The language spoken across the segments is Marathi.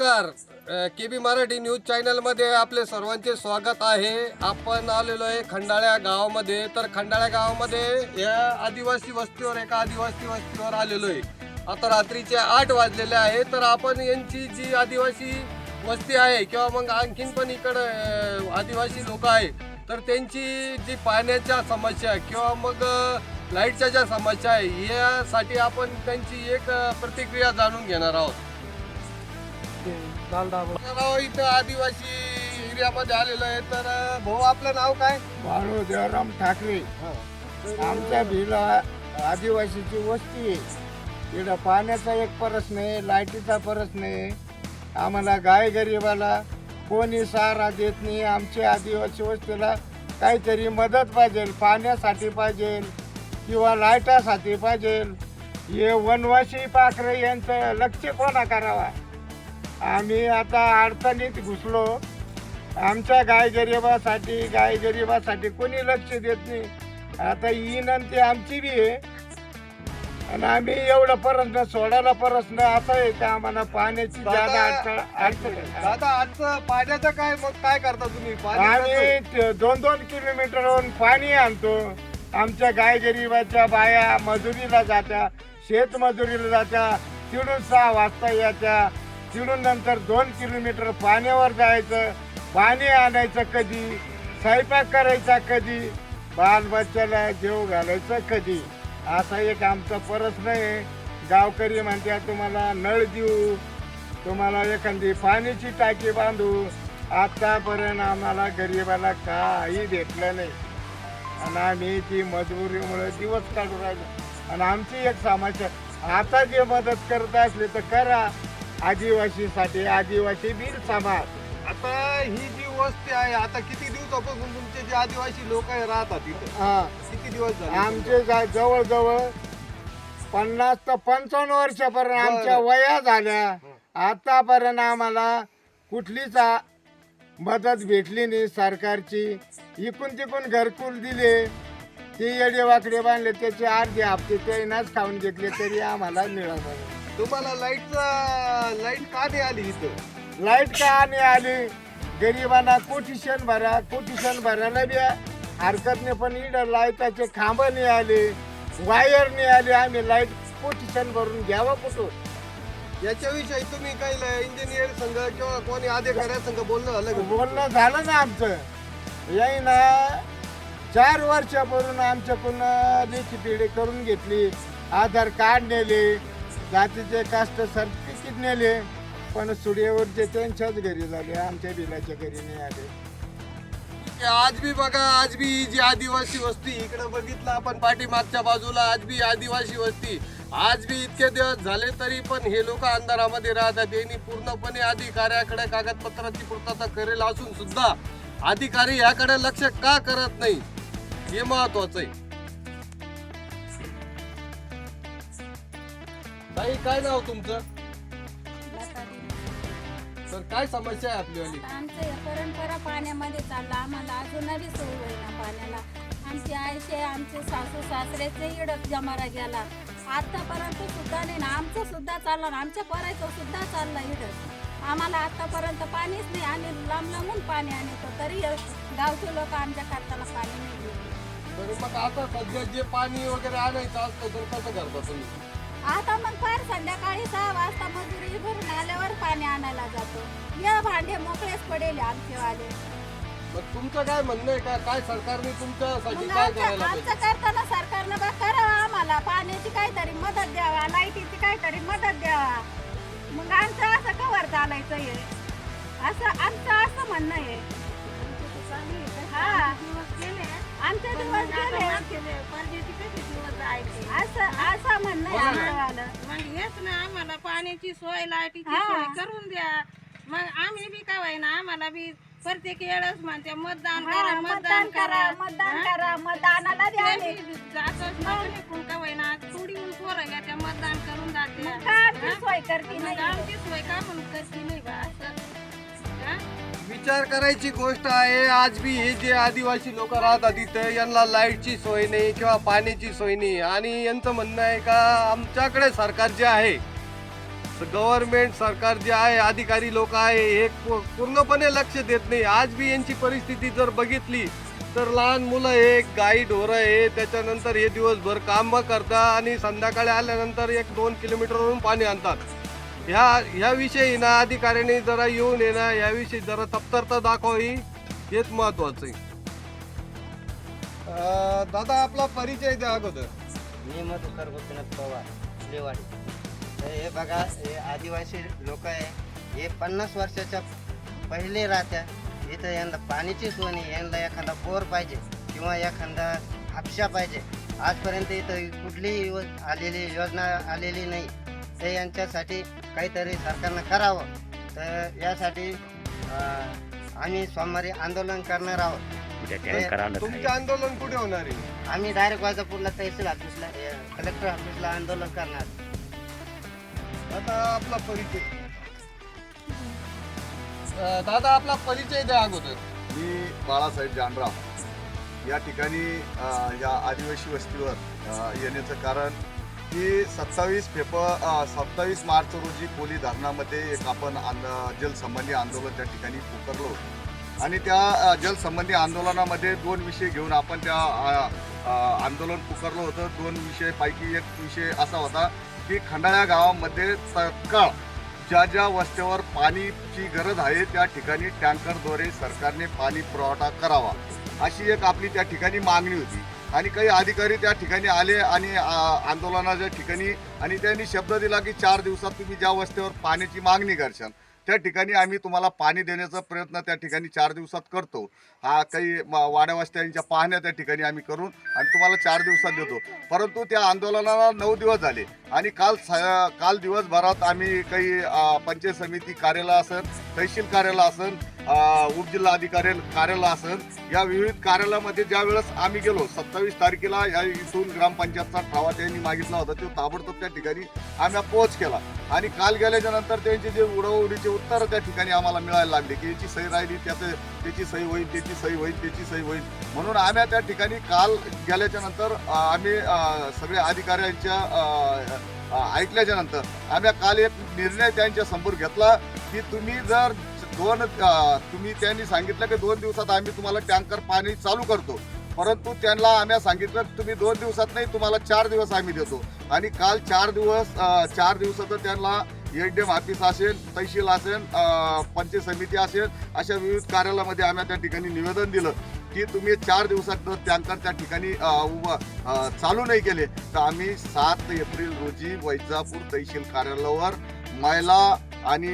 नमस्कार. के बी मराठी न्यूज चॅनलमध्ये आपले सर्वांचे स्वागत आहे. आपण आलेलो आहे खंडाळ्या गावामध्ये. तर खंडाळ्या गावामध्ये या आदिवासी वस्तीवर एका आदिवासी वस्तीवर आलेलो आहे. आता रात्रीचे आठ वाजलेले आहे. तर आपण यांची जी आदिवासी वस्ती आहे किंवा मग आणखीन पण इकडं आदिवासी लोक आहे तर त्यांची जी पाण्याच्या समस्या किंवा मग लाईटच्या ज्या समस्या आहे यासाठी आपण त्यांची एक प्रतिक्रिया जाणून घेणार आहोत. राव इथं आदिवासी एरियामध्ये आलेलो आहे. तर भाऊ आपलं नाव काय? बाळू देवराम ठाकरे. आमच्या भिला आदिवासीची वस्ती आहे. इकडं पाण्याचा एक प्रश्न आहे लाईटीचा प्रश्न आहे. आम्हाला गाय गरिबाला कोणी सहारा देत नाही. आमच्या आदिवासी वस्तीला काहीतरी मदत पाहिजे पाण्यासाठी पाहिजे किंवा लाईटासाठी पाहिजे. हे वनवासी पाखरे यांचं लक्ष कोणा करावा? आम्ही आता अडचणीत घुसलो. आमच्या गाय गरिबासाठी गाय गरिबासाठी कोणी लक्ष देत नाही. आता ही विनंती आमची बी आहे. आणि आम्ही एवढं प्रश्न सोडायला प्रश्न असा आहे का आम्हाला पाण्याची दादा- अडचण अडचण. दादा आजचं पाण्याचं काय मग काय करता तुम्ही? आम्ही त- दोन दोन किलोमीटरवरून पाणी आणतो. आमच्या गाय गरिबाच्या बाया मजुरीला जात्या शेत मजुरीला जात्या तिडून सहा वाजता याच्या तिडून नंतर दोन किलोमीटर पाण्यावर जायचं पाणी आणायचं कधी स्वयंपाक करायचा कधी बाल बच्च्याला जेव घालायचं कधी? असा एक आमचा प्रश्न आहे. गावकरी म्हणत्या तुम्हाला नळ देऊ तुम्हाला एखादी पाण्याची टाकी बांधू. आतापर्यंत आम्हाला गरिबाला काही भेटलं नाही. आणि आम्ही ती मजबुरीमुळे दिवस काढू राहिलो. आणि आमची एक समस्या आता जे मदत करत असली तर करा. आदिवासीसाठी आदिवासी बीर समाज. आता ही जी वस्ती आहे आता किती दिवसापासून तुमचे जे आदिवासी लोक आहे राहतात इथं? हा. किती दिवस झाले? आमचे जा- जवळजवळ पन्नास ते पंचावन्न वर्षापर्यंत. आमच्या वया झाल्या. आतापर्यंत आम्हाला कुठलीच आ- मदत भेटली नाही सरकारची. इकून तिकून घरकुल दिले. ते येडे वाकडे बांधले त्याचे अर्धे हप्ते ते नाच खाऊन घेतले तरी आम्हाला मिळालं नाही. तुम्हाला लाईटचा लाइट का नाही आली इथं? लाइट का नाही आली? गरिबांना कोटिशन भरा कोटिशन भरायला बी हरकत नाही पण इकडं लाईटाचे खांब नाही आले वायर नाही आले. आम्ही लाइट कोटिशन भरून घ्यावं कुठं? याच्याविषयी तुम्ही काही इंजिनियर संघ किंवा कोणी अधिकाऱ्या संघ बोलणं झालं का? बोलणं झालं ना आमचं. याही ना चार वर्षापासून आमच्याकडून लेखी पिढी करून घेतली. आधार कार्ड नेले. जातीचे कास्ट सर्टिफिकेट नेले? पण स्टुडिओवरचे त्यांच्याच घरी झाले आमच्या बिलाच्या घरी नाही आले. की आज बी बघा आज बी ही जी आदिवासी वस्ती इकडे बघितलं आपण पाठीमागच्या बाजूला आज बी आदिवासी वस्ती. आज बी इतके दिवस झाले तरी पण हे लोक अंधारामध्ये राहतात. यांनी पूर्णपणे अधिकाऱ्याकडे कागदपत्राची पूर्तता करेल असून सुद्धा अधिकारी याकडे लक्ष का करत नाही? हे महत्वाचं आहे. ताई काय नाव तुमचं? तर काय समस्या आहे आपलीवाली आमचं परंपरा पाण्यामध्ये चाललं. आम्हाला अजूनही सोय होईना पाण्याला. आमचे आईचे आमचे सासू सासऱ्याचे इडत जमारा गेला. आतापर्यंत सुद्धा नाही ना आमचं सुद्धा चाललं ना. आमच्या पोरायचं सुद्धा चाललं इडत आम्हाला आतापर्यंत पाणीच नाही आणि लांब लांबून पाणी आणतो. तरी गावचे लोक आमच्या खाताला पाणी नाही देत. बरं मग आता सध्या जे पाणी वगैरे आणायचं असतं तर कसं करता तुम्ही? आता मग फार संध्याकाळी सहा वाजता मजुरी भरून आल्यावर पाणी आणायला जातो. या भांडे मोकळेच पडेल आमचे वाले मग तुमचं काय म्हणणं आहे? का काय सरकारने तुमच्यासाठी मग काय आमचं करायला आमचं पाहिजे करताना सरकारनं बा करावं आम्हाला. पाण्याची काहीतरी मदत द्यावा लाईटीची काहीतरी मदत द्यावा. मग आमचं असं कवर चालायचं आहे असं आमचं असं म्हणणं आहे. हा. आमचे दिवस गेले. असं असं म्हणणं आहे आमचं मग हेच ना आम्हाला पाण्याची सोय लाईटीची. सोय करून द्या. मग आम्ही बी काय होईना आम्हाला बी प्रत्येक वेळेस म्हणते मतदान करा मतदान करा मतदान करा मतदानाला जातच का होईना थोडी ऊन पोरं घेत्या मतदान करून जाते. का आमची सोय करते नाही. आमची सोय का म्हणून करते नाही बा? असं? विचार करायची गोष्ट आहे आज बी हे जे आदिवासी लोक राहतात इथं यांना लाईटची सोय नाही किंवा पाण्याची सोय नाही. आणि यांचं म्हणणं आहे का आमच्याकडे सरकार जे आहे गव्हर्नमेंट सरकार जे आहे अधिकारी लोक आहे हे पूर्णपणे लक्ष देत नाही. आज बी यांची परिस्थिती जर बघितली तर लहान मुलं हे गाई ढोरं आहे त्याच्यानंतर हे दिवसभर काम करतात आणि संध्याकाळी आल्यानंतर एक दोन किलोमीटरवरून पाणी आणतात. ह्या ह्याविषयी ना अधिकाऱ्यांनी जरा येऊन ये ना याविषयी जरा तप्तरता दाखवावी हेच महत्वाचं आहे. अं, दादा आपला परिचय द्या अगोदर. मी मधुकर गोपीनाथ पवार लेवाडी तर हे बघा हे आदिवासी लोक आहे. हे पन्नास वर्षाच्या पहिले राहत्या. इथं यांना पाण्याची सोय नाही. यांना एखादा बोर पाहिजे किंवा एखादा हापशा पाहिजे. आजपर्यंत इथं कुठलीही यो आलेली योजना आलेली नाही. ते यांच्यासाठी काहीतरी सरकारनं करावं. तर यासाठी आम्ही सोमवारी आंदोलन करणार आहोत. तुमचे आंदोलन कुठे होणार आहे? आम्ही डायरेक्ट वाजापूरला तहसील ऑफिसला कलेक्टर ऑफिसला आंदोलन करणार. आता आपला परिचय. अं, दादा आपला परिचय द्या अगोदर. मी बाळासाहेब जानराव या ठिकाणी अ, या आदिवासी वस्तीवर अ, येण्याचं कारण की सत्तावीस फेब्रुवारी सत्तावीस मार्च रोजी कोली धरणामध्ये एक आपण आंद जलसंबंधी आंदोलन त्या ठिकाणी पुकारलो आणि त्या जलसंबंधी आंदोलनामध्ये दोन विषय घेऊन आपण त्या आंदोलन पुकारलं होतं. दोन विषयपैकी एक विषय असा होता की खंडाळ्या गावामध्ये तत्काळ ज्या ज्या वस्त्यावर पाणीची गरज आहे त्या ठिकाणी टँकरद्वारे सरकारने पाणी पुरवठा करावा अशी एक आपली त्या ठिकाणी मागणी होती. आणि काही अधिकारी त्या ठिकाणी आले आणि आंदोलनाच्या ठिकाणी आणि त्यांनी शब्द दिला की चार दिवसात तुम्ही ज्या वस्तीवर पाण्याची मागणी करशाल. त्या ठिकाणी आम्ही तुम्हाला पाणी देण्याचा प्रयत्न त्या ठिकाणी चार दिवसात करतो. हा काही वाड्यावास्त्यांच्या पाहण्या त्या ठिकाणी आम्ही करून आणि तुम्हाला चार दिवसात देतो. परंतु त्या आंदोलनाला नऊ दिवस झाले आणि काल स- काल दिवसभरात आम्ही काही पंचायत समिती कार्यालय असेल तहसील कार्यालय असेल उपजिल्हाधिकारी उपजिल्हा अधिकारी कार्यालय असेल या विविध कार्यालयामध्ये ज्या वेळेस आम्ही गेलो सत्तावीस तारखेला या इथून ग्रामपंचायतचा ठावा त्यांनी मागितला होता तो ताबडतोब त्या ठिकाणी आम्ही पोहोच केला. आणि काल गेल्याच्यानंतर त्यांचे जे उडवडीचे उत्तर त्या ठिकाणी आम्हाला मिळायला लागले की याची सही राहिली त्याचं त्याची सही होईल त्याची सही होईल त्याची सही होईल. म्हणून आम्ही त्या ठिकाणी काल गेल्याच्यानंतर आम्ही सगळ्या अधिकाऱ्यांच्या ऐकल्याच्या नंतर आम्ही काल एक निर्णय त्यांच्यासमोर घेतला की तुम्ही जर दोन तुम्ही त्यांनी सांगितलं की दोन दिवसात आम्ही तुम्हाला टँकर पाणी चालू करतो. परंतु त्यांना आम्ही सांगितलं तुम्ही दोन दिवसात नाही तुम्हाला चार दिवस आम्ही देतो. आणि काल चार दिवस चार दिवसाचं त्यांना एच डी एम ऑफिस असेल तहसील असेल अ, पंचायत समिती असेल अशा विविध कार्यालयामध्ये आम्ही त्या ठिकाणी निवेदन दिलं की तुम्ही चार दिवसात जर टँकर त्या ठिकाणी उभं चालू नाही केले. तर आम्ही सात एप्रिल रोजी वैजापूर तहसील कार्यालयावर महिला आणि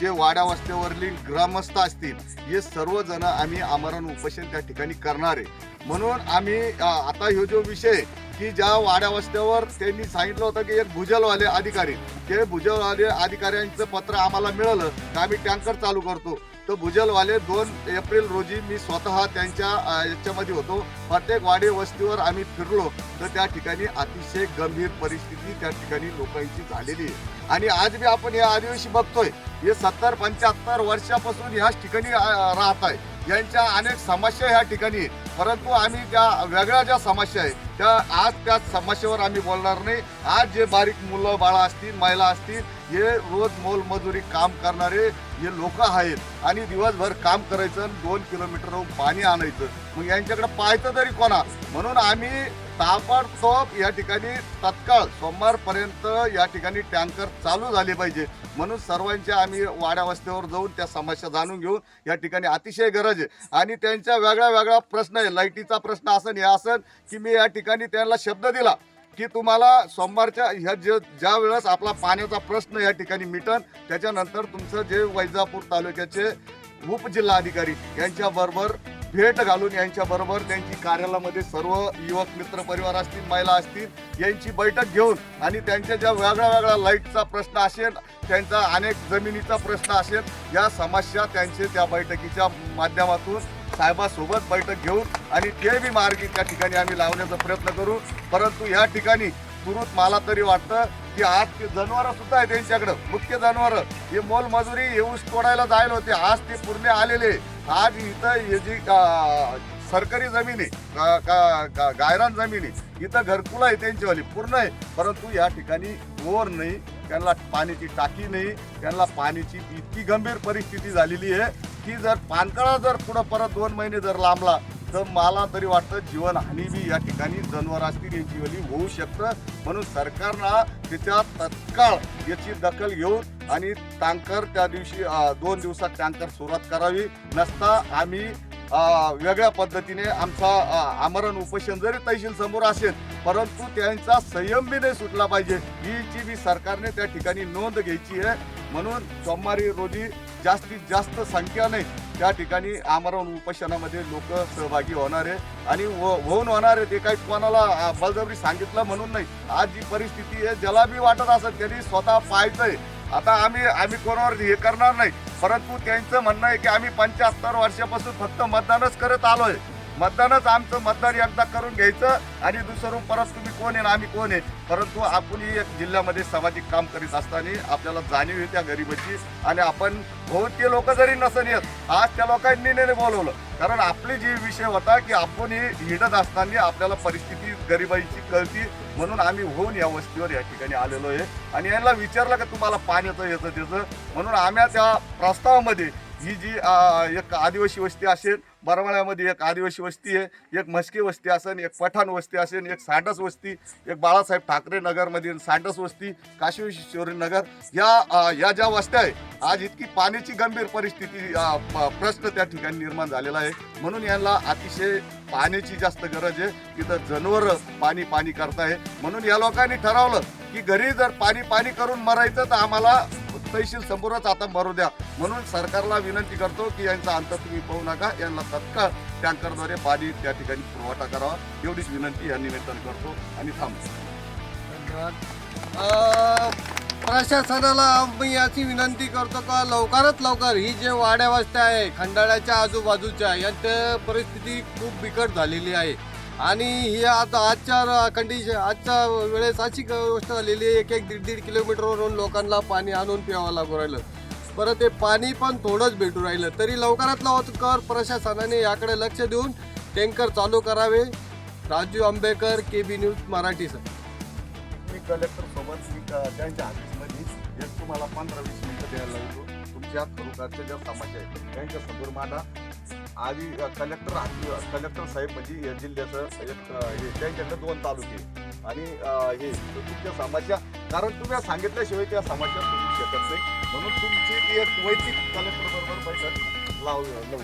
जे वाड्या वस्त्यावरली ग्रामस्थ असतील हे सर्वजण आम्ही आमरण उपोषण त्या ठिकाणी करणार आहे. म्हणून आम्ही आता हे जो विषय की ज्या वाड्या वस्त्यावर त्यांनी सांगितलं होतं की एक भुजलवाले अधिकारी ते भुजलवाले अधिकाऱ्यांचं पत्र आम्हाला मिळालं तर आम्ही टँकर चालू करतो. तर भुजलवाले दोन एप्रिल रोजी मी स्वतः त्यांच्या याच्यामध्ये होतो. प्रत्येक वाडी वस्तीवर आम्ही फिरलो. तर त्या ठिकाणी अतिशय गंभीर परिस्थिती त्या ठिकाणी लोकांची झालेली आहे. आणि आज बी आपण या आदिवासी बघतोय. हे सत्तर पंच्याहत्तर वर्षापासून ह्याच ठिकाणी राहत आहे यांच्या अनेक समस्या ह्या ठिकाणी परंतु आम्ही त्या वेगळ्या ज्या समस्या आहेत त्या आज त्या समस्येवर आम्ही बोलणार नाही. आज जे बारीक मुलं बाळा असतील महिला असतील हे रोज मोलमजुरी काम करणारे हे लोक आहेत. आणि दिवसभर काम करायचं आणि दोन किलोमीटरहून पाणी आणायचं. मग यांच्याकडे पाहायचं तरी कोणा? म्हणून आम्ही ताबडतोब या ठिकाणी तत्काळ सोमवारपर्यंत या ठिकाणी टँकर चालू झाले पाहिजे. म्हणून सर्वांच्या आम्ही वाड्या वस्त्यावर जाऊन त्या समस्या जाणून घेऊन या ठिकाणी अतिशय गरज आहे. आणि त्यांच्या वेगळ्या वेगळा प्रश्न आहे. लाईटीचा प्रश्न असन हे असन की मी या ठिकाणी ठिकाणी त्यांना शब्द दिला की तुम्हाला सोमवारच्या ह्या जे ज्या वेळेस आपला पाण्याचा प्रश्न या ठिकाणी मिटन त्याच्यानंतर तुमचं जे वैजापूर तालुक्याचे उपजिल्हाधिकारी यांच्याबरोबर भेट घालून यांच्याबरोबर त्यांची कार्यालयामध्ये सर्व युवक मित्र परिवार असतील महिला असतील यांची बैठक घेऊन आणि त्यांच्या ज्या वेगळ्या वेगळ्या लाईटचा प्रश्न असेल त्यांचा अनेक जमिनीचा प्रश्न असेल या समस्या त्यांचे त्या बैठकीच्या माध्यमातून साहेबासोबत बैठक घेऊन आणि ते बी मार्गी त्या ठिकाणी आम्ही लावण्याचा प्रयत्न करू. परंतु ह्या ठिकाणी तुरुत मला तरी वाटतं की आज ते जनावरं सुद्धा आहे त्यांच्याकडं मुख्य जनावरं. हे मोलमजुरी हे तोडायला जायला होते. आज ते पूर्ण आलेले. आज इथं हे जी सरकारी जमिनी आहे का- का- गायरान जमिनी इथं घरकुल आहे त्यांच्यावाली पूर्ण आहे. परंतु या ठिकाणी बोर नाही. त्यांना पाण्याची टाकी नाही. त्यांना पाण्याची इतकी गंभीर परिस्थिती झालेली आहे. की जर पानकळा जर पुढं परत दोन महिने जर लांबला तर मला तरी वाटतं जीवनहानी बी या ठिकाणी जनावर असतील याची होऊ शकतं. म्हणून सरकारनं त्याच्या तत्काळ याची दखल घेऊन आणि टँकर त्या दिवशी दोन दिवसात टँकर सुरुवात करावी. नसता आम्ही वेगळ्या पद्धतीने आमचा आमरण उपोषण जरी तहसील समोर असेल परंतु त्यांचा संयम बी नाही सुटला पाहिजे. हीची बी सरकारने त्या ठिकाणी नोंद घ्यायची आहे म्हणून सोमवारी रोजी जास्तीत जास्त संख्याने त्या ठिकाणी आमरण उपोषणामध्ये लोक सहभागी होणार आहे. आणि हो, होऊन होणार आहे ते काही कोणाला अं, बळजबरी सांगितलं म्हणून नाही. आज जी परिस्थिती आहे ज्याला बी वाटत असं त्यांनी स्वतः पाहायचंय. आता आम्ही आम्ही कोणावर हे करणार नाही. परंतु त्यांचं म्हणणं आहे की आम्ही पंच्याहत्तर वर्षापासून फक्त मतदानच करत आलोय. मतदानच आमचं मतदान एकदा करून घ्यायचं आणि दुसरं परत तुम्ही कोण आहे आम्ही कोण आहे परंतु आपण एक जिल्ह्यामध्ये सामाजिक काम करीत असताना आपल्याला जाणीव आहे त्या गरिबाची आणि आपण बहुतके लोक जरी नसन येत आज त्या लोकांनी नाही बोलवलं. कारण आपली जी विषय होता की आपण ही हिडत असताना आपल्याला परिस्थिती गरिबाईची कळती म्हणून आम्ही होऊन या वस्तीवर या ठिकाणी आलेलो आहे. आणि यांना विचारलं का तुम्हाला पाण्याचं याचं त्याचं? म्हणून आम्ही त्या प्रस्तावामध्ये ही जी एक आदिवासी वस्ती असेल बरवाळ्यामध्ये एक आदिवासी वस्ती आहे एक म्हस्की वस्ती असेल एक पठाण वस्ती असेल एक सांडस वस्ती एक बाळासाहेब ठाकरे नगरमधील सांडस वस्ती काशीश्वरी नगर या या ज्या वस्त्या आहे आज इतकी पाण्याची गंभीर परिस्थिती प- प्रश्न त्या ठिकाणी निर्माण झालेला आहे. म्हणून यांना अतिशय पाण्याची जास्त गरज आहे. तिथं जनावर पाणी पाणी करताय. म्हणून या लोकांनी ठरवलं की घरी जर पाणी पाणी करून मरायचं तर आम्हाला तहसील समोरच आता भरू द्या. म्हणून सरकारला विनंती करतो की यांचा अंत तुम्ही पाहू नका. यांना तत्काळ टँकरद्वारे पाणी त्या ठिकाणी पुरवठा करावा. एवढीच विनंती या निमित्तानं करतो आणि थांबतो धन्यवाद. प्रशासनाला मी याची विनंती करतो का? लवकरात लवकर ही जे वाड्या वस्त्या आहे खंडाळ्याच्या आजूबाजूच्या यांच्या परिस्थिती खूप बिकट झालेली आहे. आणि ही आता आजच्या कंडिशन आजच्या वेळेस अशी गोष्ट झालेली आहे एक एक दीड दीड किलोमीटरवरून लोकांना पाणी आणून प्यावं लागू राहिलं. बरं ते पाणी पण थोडंच भेटू राहिलं. तरी लवकरात लवकर प्रशासनाने याकडे लक्ष देऊन टँकर चालू करावे. Raju Ambekar K B news Marathi sir. मी कलेक्टर सोबत मी त्यांच्या ऑफिसमध्येच एक तुम्हाला पंधरा वीस मिनिटं द्यायला लागतो तुमच्या खरोखरच्या ज्या समस्या आहेत त्यांच्यासमोर मला आधी कलेक्टर कलेक्टर साहेब म्हणजे या जिल्ह्याचं हे त्यांच्याकडे दोन तालुके. आणि हे तुमच्या समस्या कारण तुम्ही सांगितल्याशिवाय त्या समाजच्या सुटू शकत नाही. म्हणून तुमची ती एक वैयक्तिक कलेक्टर बरोबर बैठक लावू लावू